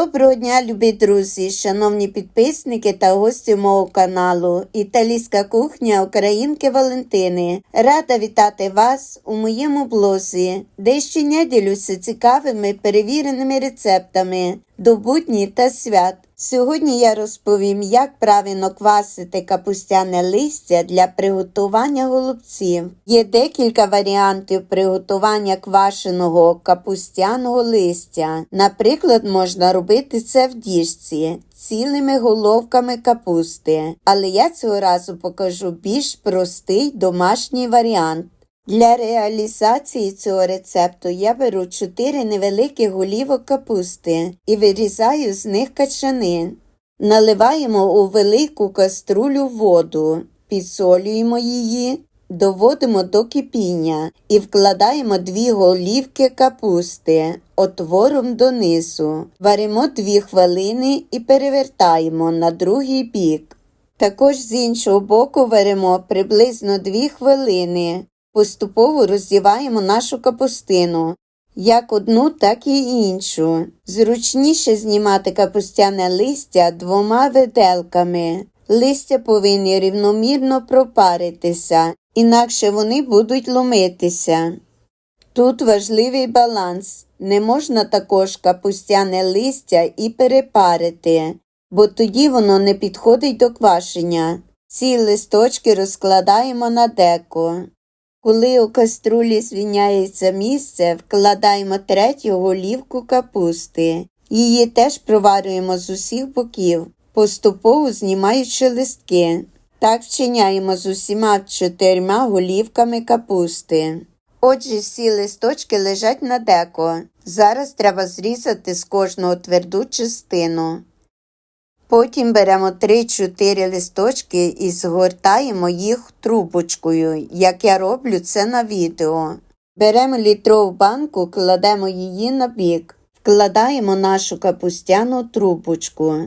Доброго дня, любі друзі, шановні підписники та гості мого каналу Італійська кухня Українки Валентини. Рада вітати вас у моєму блозі, де щодня ділюся цікавими перевіреними рецептами до будні та свят. Сьогодні я розповім, як правильно квасити капустяне листя для приготування голубців. Є декілька варіантів приготування квашеного капустяного листя. Наприклад, можна робити це в діжці цілими головками капусти, але я цього разу покажу більш простий домашній варіант. Для реалізації цього рецепту я беру 4 невеликих голівок капусти і вирізаю з них качани. Наливаємо у велику каструлю воду, підсолюємо її, доводимо до кипіння і вкладаємо дві голівки капусти отвором донизу. Варимо 2 хвилини і перевертаємо на другий бік. Також з іншого боку варимо приблизно 2 хвилини. Поступово роздіваємо нашу капустину, як одну, так і іншу. Зручніше знімати капустяне листя двома виделками. Листя повинні рівномірно пропаритися, інакше вони будуть ломитися. Тут важливий баланс. Не можна також капустяне листя і перепарити, бо тоді воно не підходить до квашення. Ці листочки розкладаємо на деко. Коли у каструлі звільняється місце, вкладаємо третю голівку капусти. Її теж проварюємо з усіх боків, поступово знімаючи листки. Так вчиняємо з усіма чотирма голівками капусти. Отже, всі листочки лежать на деко. Зараз треба зрізати з кожного тверду частину. Потім беремо 3-4 листочки і згортаємо їх трубочкою, як я роблю це на відео. Беремо літрову банку, кладемо її на бік, вкладаємо нашу капустяну трубочку.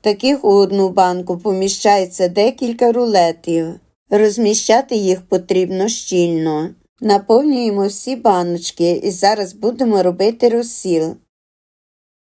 Таких у одну банку поміщається декілька рулетів. Розміщати їх потрібно щільно. Наповнюємо всі баночки і зараз будемо робити розсіл.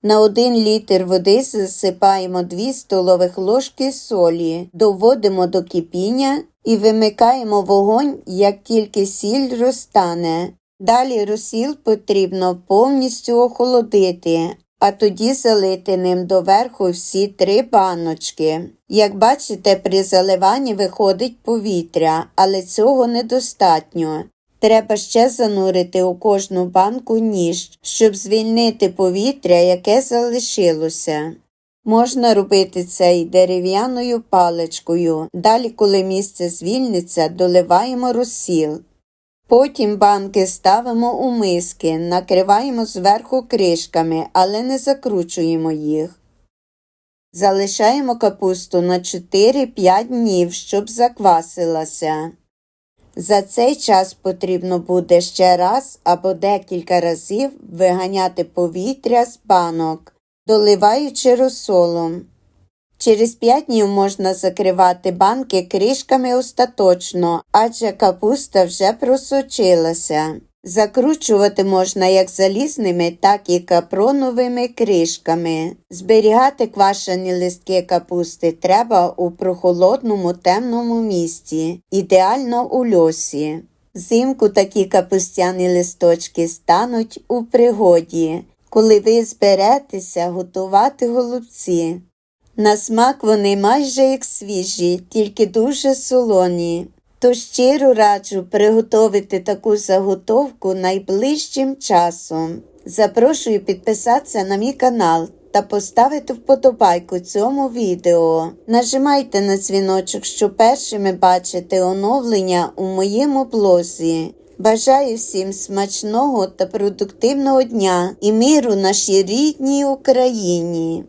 На 1 літр води засипаємо 2 столових ложки солі, доводимо до кипіння і вимикаємо вогонь, як тільки сіль розтане. Далі розсіл потрібно повністю охолодити, а тоді залити ним доверху всі три баночки. Як бачите, при заливанні виходить повітря, але цього недостатньо. Треба ще занурити у кожну банку ніж, щоб звільнити повітря, яке залишилося. Можна робити це і дерев'яною паличкою. Далі, коли місце звільниться, доливаємо розсіл. Потім банки ставимо у миски, накриваємо зверху кришками, але не закручуємо їх. Залишаємо капусту на 4-5 днів, щоб заквасилася. За цей час потрібно буде ще раз або декілька разів виганяти повітря з банок, доливаючи розсолом. Через 5 днів можна закривати банки кришками остаточно, адже капуста вже просочилася. Закручувати можна як залізними, так і капроновими кришками. Зберігати квашені листки капусти треба у прохолодному темному місці, ідеально у льосі. Взимку такі капустяні листочки стануть у пригоді, коли ви зберетеся готувати голубці. На смак вони майже як свіжі, тільки дуже солоні. То щиро раджу приготувати таку заготовку найближчим часом. Запрошую підписатися на мій канал та поставити вподобайку цьому відео. Нажимайте на дзвіночок, щоб першими бачити оновлення у моєму блозі. Бажаю всім смачного та продуктивного дня і миру нашій рідній Україні!